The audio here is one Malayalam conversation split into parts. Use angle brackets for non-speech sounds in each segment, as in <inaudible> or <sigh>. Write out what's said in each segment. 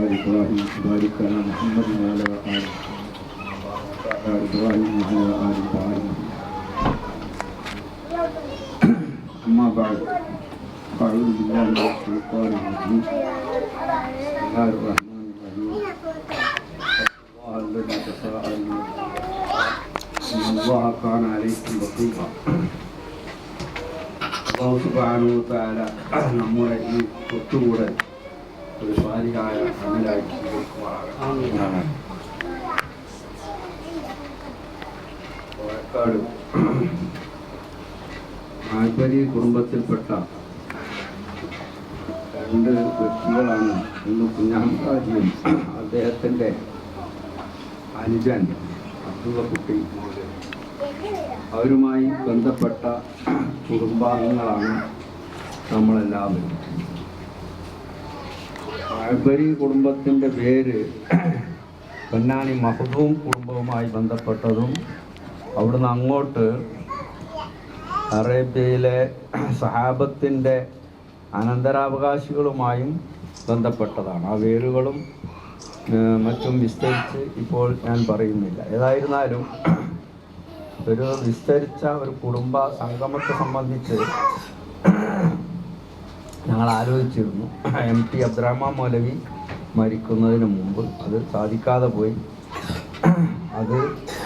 وبارك وبارك على محمد وعلى آل إبراهيم. وعلى آل إبراهيم. أما بعد أعوذ بالله من الشيطان الرجيم. بسم الله الرحمن الرحيم. الله الذي تساءلون إن الله كان عليكم رقيبا. الله سبحانه وتعالى أهلا مرأي وتورد ഒരു സ്വാരികായ സ്വീകരിക്കുമാറാകട്ടെ. പാലക്കാട് നാൽപ്പരി കുടുംബത്തിൽപ്പെട്ട രണ്ട് വ്യക്തികളാണ് ഇന്ന് കുഞ്ഞാമ്പാജിയും അദ്ദേഹത്തിന്റെ അനുജൻ അബ്ദുള്ള കുട്ടി അവരുമായി ബന്ധപ്പെട്ട കുടുംബാംഗങ്ങളാണ് നമ്മളെല്ലാവരും ആഴ്ബരി കുടുംബത്തിന്റെ പേര് പൊന്നാനി മഹദൂം കുടുംബവുമായി ബന്ധപ്പെട്ടതും അവിടുന്ന് അങ്ങോട്ട് അറേബ്യയിലെ സഹാബത്തിന്റെ അനന്തരാവകാശികളുമായും ബന്ധപ്പെട്ടതാണ്. ആ വേരുകളും മറ്റും വിസ്തരിച്ച് ഇപ്പോൾ ഞാൻ പറയുന്നില്ല. ഏതായിരുന്നാലും ഒരു വിസ്തരിച്ച ഒരു കുടുംബ സംഗമത്തെ സംബന്ധിച്ച് ഞങ്ങൾ ആലോചിച്ചിരുന്നു എം ടി അബ്ദുറഹ്മാൻ മൗലവി മരിക്കുന്നതിന് മുമ്പ് അത് സാധിക്കാതെ പോയി. അത്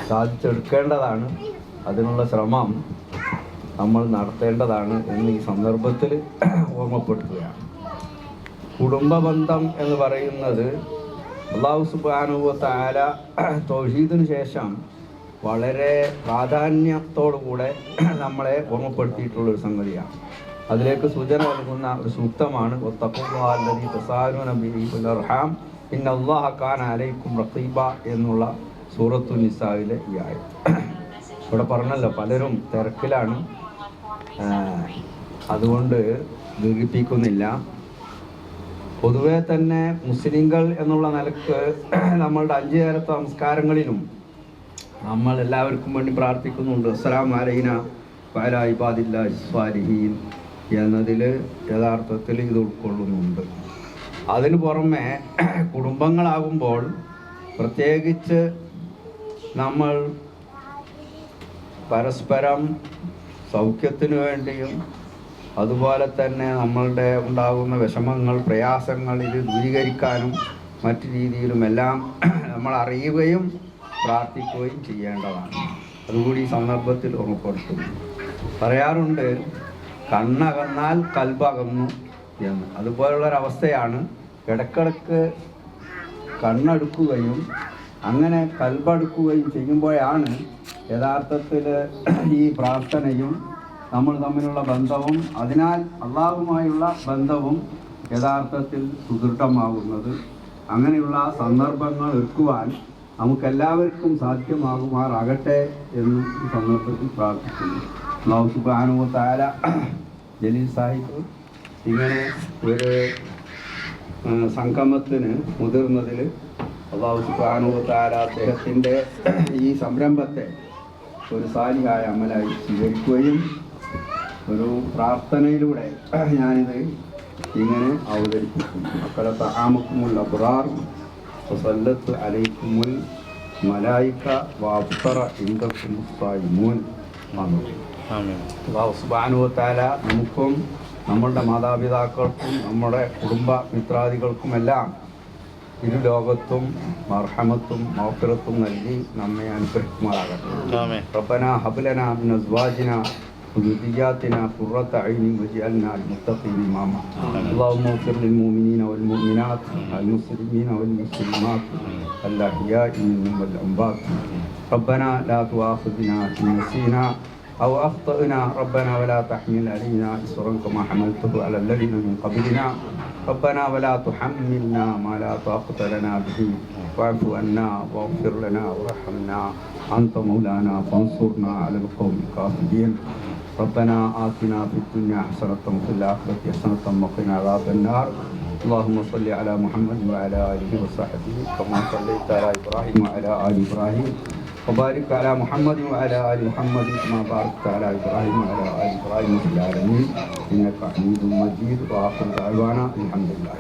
സാധിച്ചെടുക്കേണ്ടതാണ്. അതിനുള്ള ശ്രമം നമ്മൾ നടത്തേണ്ടതാണ് എന്ന് ഈ സന്ദർഭത്തിൽ ഓർമ്മപ്പെടുത്തുകയാണ്. കുടുംബ ബന്ധം എന്ന് പറയുന്നത് അള്ളാഹു സുബാനുവ താല തൊഴീതിന് ശേഷം വളരെ പ്രാധാന്യത്തോടു കൂടെ നമ്മളെ ഓർമ്മപ്പെടുത്തിയിട്ടുള്ളൊരു സംഗതിയാണ്. അതിലേക്ക് സൂചന നൽകുന്ന ഒരു സൂക്തമാണ്. എന്നുള്ള സൂറത്തു നിസായിലെ ഈ ആയ. ഇവിടെ പറഞ്ഞല്ലോ പലരും തിരക്കിലാണ്. അതുകൊണ്ട് ദീർഘിപ്പിക്കുന്നില്ല. പൊതുവെ തന്നെ മുസ്ലിങ്ങൾ എന്നുള്ള നിലയ്ക്ക് നമ്മളുടെ അഞ്ചു നേരത്തെ സംസ്കാരങ്ങളിലും നമ്മൾ എല്ലാവർക്കും വേണ്ടി പ്രാർത്ഥിക്കുന്നുണ്ട്. അസ്സലാം അലൈന വാല ഇബാദില്ല സ്വാലിഹീൻ. എന്നതിൽ യഥാർത്ഥത്തിൽ ഇത് ഉൾക്കൊള്ളുന്നുണ്ട്. അതിന് പുറമെ കുടുംബങ്ങളാകുമ്പോൾ പ്രത്യേകിച്ച് നമ്മൾ പരസ്പരം സൗഖ്യത്തിനു വേണ്ടിയും അതുപോലെ തന്നെ നമ്മളുടെ ഉണ്ടാകുന്ന വിഷമങ്ങൾ പ്രയാസങ്ങൾ ഇത് ദൂരീകരിക്കാനും മറ്റു രീതിയിലുമെല്ലാം നമ്മൾ അറിയുകയും പ്രാർത്ഥിക്കുകയും ചെയ്യേണ്ടതാണ്. അതുകൂടി ഈ സന്ദർഭത്തിൽ ഓർമ്മപ്പെടുത്തുന്നു. പറയാറുണ്ട് കണ്ണകന്നാൽ കൽബകന്നു എന്ന്. അതുപോലുള്ളൊരവസ്ഥയാണ് ഇടക്കിടക്ക് കണ്ണെടുക്കുകയും അങ്ങനെ കൽബടുക്കുകയും ചെയ്യുമ്പോഴാണ് യഥാർത്ഥത്തിൽ ഈ പ്രാർത്ഥനയും നമ്മൾ തമ്മിലുള്ള ബന്ധവും അതിനാൽ അള്ളാഹുമായുള്ള ബന്ധവും യഥാർത്ഥത്തിൽ സുദൃഢമാകുന്നത്. അങ്ങനെയുള്ള സന്ദർഭങ്ങൾ ഒരുക്കുവാൻ നമുക്കെല്ലാവർക്കും സാധ്യമാകുമാറാകട്ടെ എന്ന് ഈ സന്ദർഭത്തിൽ പ്രാർത്ഥിക്കുന്നു. അള്ളാഹു സുബാനു താര <clears throat> ജലീൽ സാഹിബ് ഇങ്ങനെ ഒരു സംഗമത്തിന് മുതിർന്നതിൽ അള്ളാഹു സുബാനു താര അദ്ദേഹത്തിന്റെ <clears throat> ഈ സംരംഭത്തെ ഒരു സാലിഹായ അമലായി സ്വീകരിക്കുകയും ഒരു പ്രാർത്ഥനയിലൂടെ <clears throat> ഞാനിത് ഇങ്ങനെ അവതരിപ്പിക്കുന്നു മക്കളെ തഹാമക്കുമുൽ അബ്റാർ വസല്ലത്ത് അലൈക്കുമുൽ മലായിക്ക വാഫ്തറ ഇൻദക്കും മൂൻ വന്നു. അള്ളാഹു സുബ്ഹാനഹു വതആല നമുക്കും നമ്മളുടെ മാതാപിതാക്കൾക്കും നമ്മുടെ കുടുംബ മിത്രാദികൾക്കുമെല്ലാം ഇരു ലോകത്തും മർഹമത്തും മൗഫിറത്തും നൽകി നമ്മെ അനുഗ്രഹിക്കുമാറാകട്ടെ ربنا هب لنا من ازواجنا وذرياتنا قرة عين واجعلنا للمتقين اماما اللهم اغفر للمؤمنين والمؤمنات المسلمين والمسلمات الاحياء منهم والاموات ربنا لا تؤاخذنا ان نسينا أو اخطانا ربنا ولا تحمل علينا اصرا كما حملته على الذين من قبلنا. ربنا ولا تحملنا ما لا طاقة لنا به. واعف عنا واغفر لنا وارحمنا. أنت مولانا فانصرنا على القوم الكافرين. ربنا آتنا في الدنيا حسنة وفي الآخرة حسنة وقنا عذاب النار. اللهم صل على محمد وعلى آله وصحبه كما صليت على إبراهيم وعلى آل إبراهيم. وبارك على محمد وعلى آل محمد كما باركت على إبراهيم وعلى آل إبراهيم في العالمين إنك حميد مجيد. وآخر دعوانا الحمد لله.